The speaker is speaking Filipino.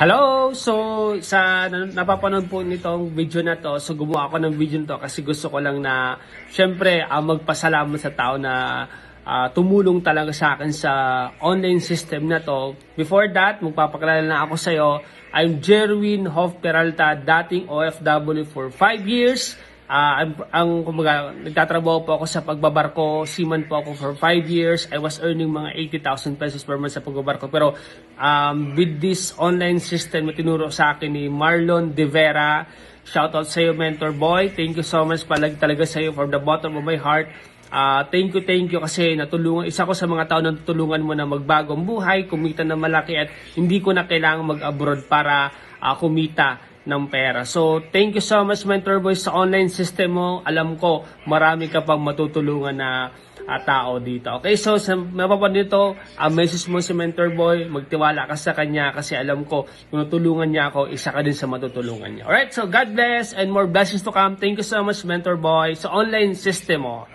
Hello! So, sa na- napapanood po nitong video na to, so gumawa ako ng video na to kasi gusto ko lang na, syempre, ah, magpasalamat sa tao na ah, tumulong talaga sa akin sa online system na to. Before that, magpapakilala na ako sa iyo. I'm Jerwin Hoff Peralta, dating OFW for 5 years. Ah, ang, kumbaga, nagtatrabaho po ako sa pagbabarko, seaman po ako for 5 years. I was earning mga 80,000 pesos per month sa pagbabarko. Pero um, with this online system na tinuro sa akin ni Marlon De Vera, shout out sa iyo, Mentor Boy. Thank you so much palag talaga sa iyo from the bottom of my heart. Ah, thank you, thank you kasi natulungan, isa ko sa mga tao na tutulungan mo na magbagong buhay, kumita na malaki at hindi ko na kailangan mag-abroad para ah, kumita ng pera. So, thank you so much Mentor Boy sa online system mo. Alam ko, marami ka pang matutulungan na ah, tao dito. Okay, so sa mapapanood nito, ang message mo si Mentor Boy, magtiwala ka sa kanya kasi alam ko, kung natulungan niya ako, isa ka din sa matutulungan niya. Alright, so God bless and more blessings to come. Thank you so much Mentor Boy sa online system mo.